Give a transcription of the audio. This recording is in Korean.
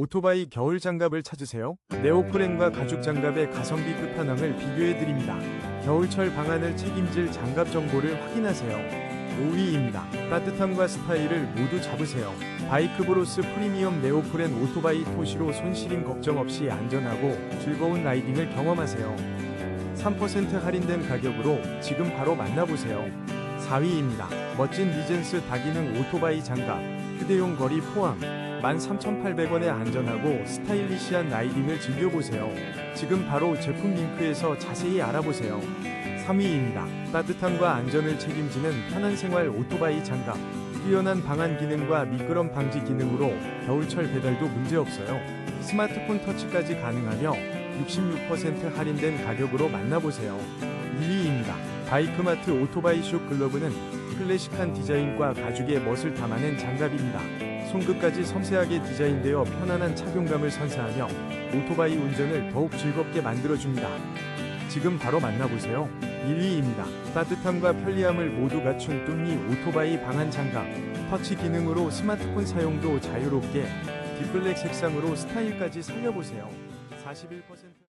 오토바이 겨울 장갑을 찾으세요. 네오프렌과 가죽 장갑의 가성비 끝판왕을 비교해 드립니다. 겨울철 방안을 책임질 장갑 정보를 확인하세요. 5위입니다. 따뜻함과 스타일을 모두 잡으세요. 바이크브로스 프리미엄 네오프렌 오토바이 토시로 손실임 걱정 없이 안전하고 즐거운 라이딩을 경험하세요. 3% 할인된 가격으로 지금 바로 만나보세요. 4위입니다. 멋진 리젠스 다기능 오토바이 장갑, 휴대용 거리 포함 13,800원에 안전하고 스타일리시한 라이딩을 즐겨보세요. 지금 바로 제품 링크에서 자세히 알아보세요. 3위입니다. 따뜻함과 안전을 책임지는 편한 생활 오토바이 장갑. 뛰어난 방한 기능과 미끄럼 방지 기능으로 겨울철 배달도 문제없어요. 스마트폰 터치까지 가능하며 66% 할인된 가격으로 만나보세요. 2위입니다. 바이크마트 오토바이 숍 글러브는 클래식한 디자인과 가죽의 멋을 담아낸 장갑입니다. 손끝까지 섬세하게 디자인되어 편안한 착용감을 선사하며 오토바이 운전을 더욱 즐겁게 만들어줍니다. 지금 바로 만나보세요. 1위입니다. 따뜻함과 편리함을 모두 갖춘 뚱니 오토바이 방한 장갑. 터치 기능으로 스마트폰 사용도 자유롭게 딥블랙 색상으로 스타일까지 살려보세요. 41%